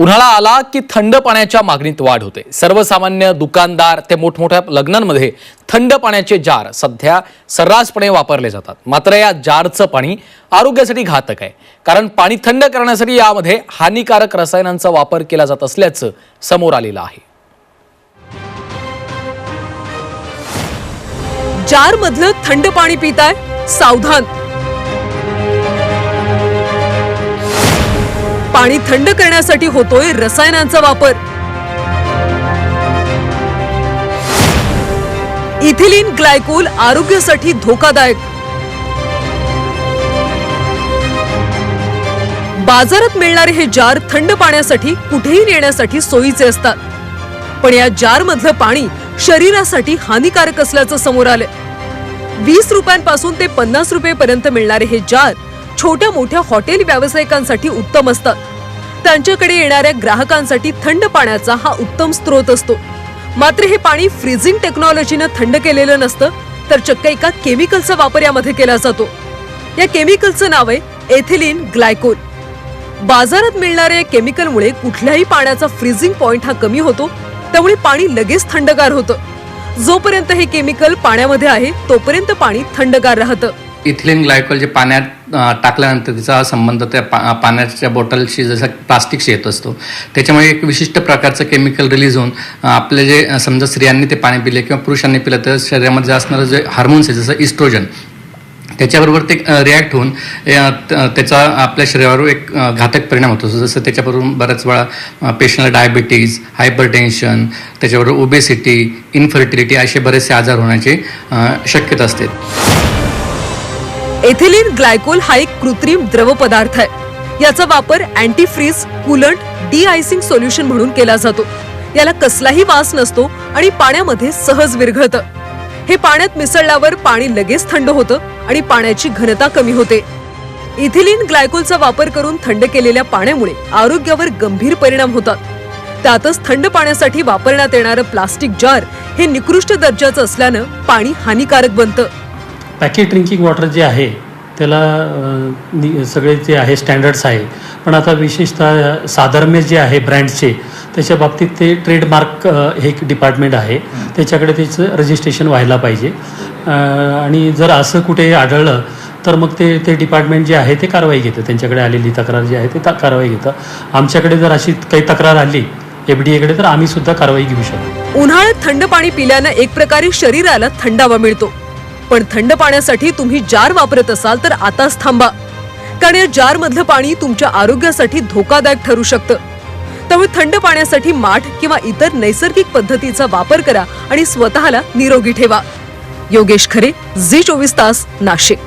उन्हाळा आला की थंड पाण्याच्या मागणीत वाढ होते. सर्वसामान्य दुकानदार ते मोठमोठ्या लग्नांमध्ये थंड पाण्याचे जार सध्या सर्रासपणे वापरले जातात. मात्र या जारचं पाणी आरोग्यासाठी घातक आहे. कारण पाणी थंड करण्यासाठी यामध्ये हानिकारक रसायनांचा वापर केला जात असल्याचं समोर आलेलं आहे. जारमधलं थंड पाणी पिताय सावधान. पाणी थंड करण्यासाठी होतोय रसायनांचा वापर. इथिलीन ग्लायकोल आरोग्यासाठी धोकादायक. बाजारात मिळणारे हे जार थंड पाण्यासाठी कुठेही नेण्यासाठी सोयीचे असतात. पण या जार मधलं पाणी शरीरासाठी हानिकारक असल्याचं समोर आलंय. वीस रुपयांपासून ते पन्नास रुपयेपर्यंत मिळणारे हे जार छोट्या मोठ्या हॉटेल व्यावसायिकांसाठी उत्तम असतात त्यांच्याकडे येणाऱ्या ग्राहकांसाठी थंड पाण्याचा हा उत्तम स्रोत असतो. मात्र हे पाणी फ्रीजिंग टेक्नॉलॉजीनं थंड केलेलं नसतं तर चक्क एका केमिकलचा वापर यामध्ये केला जातो. या केमिकलचं नाव आहे एथिलीन ग्लायकोल. बाजारात मिळणाऱ्या या केमिकलमुळे कुठल्याही पाण्याचा फ्रीजिंग पॉइंट हा कमी होतो त्यामुळे पाणी लगेच थंडगार होतं. जोपर्यंत हे केमिकल पाण्यामध्ये आहे तोपर्यंत पाणी थंडगार राहतं. इथिलीन ग्लायकोल जे पाण्यात टाकल्यानंतर तिचा संबंध त्या पा पाण्याच्या बॉटलशी जसा प्लास्टिकशी येत असतो. त्याच्यामुळे एक विशिष्ट प्रकारचं केमिकल रिलीज होऊन आपले जे समजा स्त्रियांनी ते पाणी पिले किंवा पुरुषांनी पिलं तर शरीरामध्ये असणारं जे हार्मोन्स आहे जसं इस्ट्रोजन त्याच्याबरोबर ते रिॲक्ट होऊन त्याचा आपल्या शरीरावर एक घातक परिणाम होतो. जसं त्याच्याबरोबर बऱ्याच वेळा पेशंटला डायबिटीज हायपर टेन्शन त्याच्याबरोबर ओबेसिटी इन्फर्टिलिटी असे बरेचसे आजार होण्याची शक्यता असते. एथिलीन ग्लायकोल हा एक कृत्रिम द्रव पदार्थ आहे. याचा वापर anti freeze coolant de icing solution म्हणून केला जातो. याला कसलाही वास नसतो आणि पाण्यामध्ये सहज विरघळतं. हे पाण्यात मिसळल्यावर पाणी लगेच थंड होतं आणि पाण्याची घनता कमी होते. इथिलीन ग्लायकोलचा वापर करून थंड केलेल्या पाण्यामुळे आरोग्यावर गंभीर परिणाम होतात. त्यातच थंड पाण्यासाठी वापरण्यात येणारं प्लास्टिक जार हे निकृष्ट दर्जाचं असल्यानं पाणी हानिकारक बनतं. पॅकेट ड्रिंकिंग वॉटर जे आहे त्याला नि- सगळे जे आहे स्टँडर्ड्स आहे. पण आता विशेषतः साधर्म्य जे आहे ब्रँडचे त्याच्या बाबतीत ते ट्रेडमार्क हे एक डिपार्टमेंट आहे. त्याच्याकडे त्याचं रजिस्ट्रेशन व्हायला पाहिजे. आणि जर असं कुठे आढळलं तर मग ते ते डिपार्टमेंट जे आहे ते कारवाई घेतं. त्यांच्याकडे आलेली तक्रार जी आहे ते ता- कारवाई घेतं. आमच्याकडे जर अशी काही तक्रार आली एफ तर आम्ही सुद्धा कारवाई घेऊ शकतो. उन्हाळ्यात थंड पाणी पिल्यानं एक प्रकारे शरीराला थंडावा मिळतो. पण थंड पाण्यासाठी तुम्ही जार वापरत असाल तर आताच थांबा. कारण या जार मधलं पाणी तुमच्या आरोग्यासाठी धोकादायक ठरू शकतं. त्यामुळे थंड पाण्यासाठी माठ किंवा इतर नैसर्गिक पद्धतीचा वापर करा आणि स्वतःला निरोगी ठेवा. योगेश खरे झी चोवीस तास नाशिक.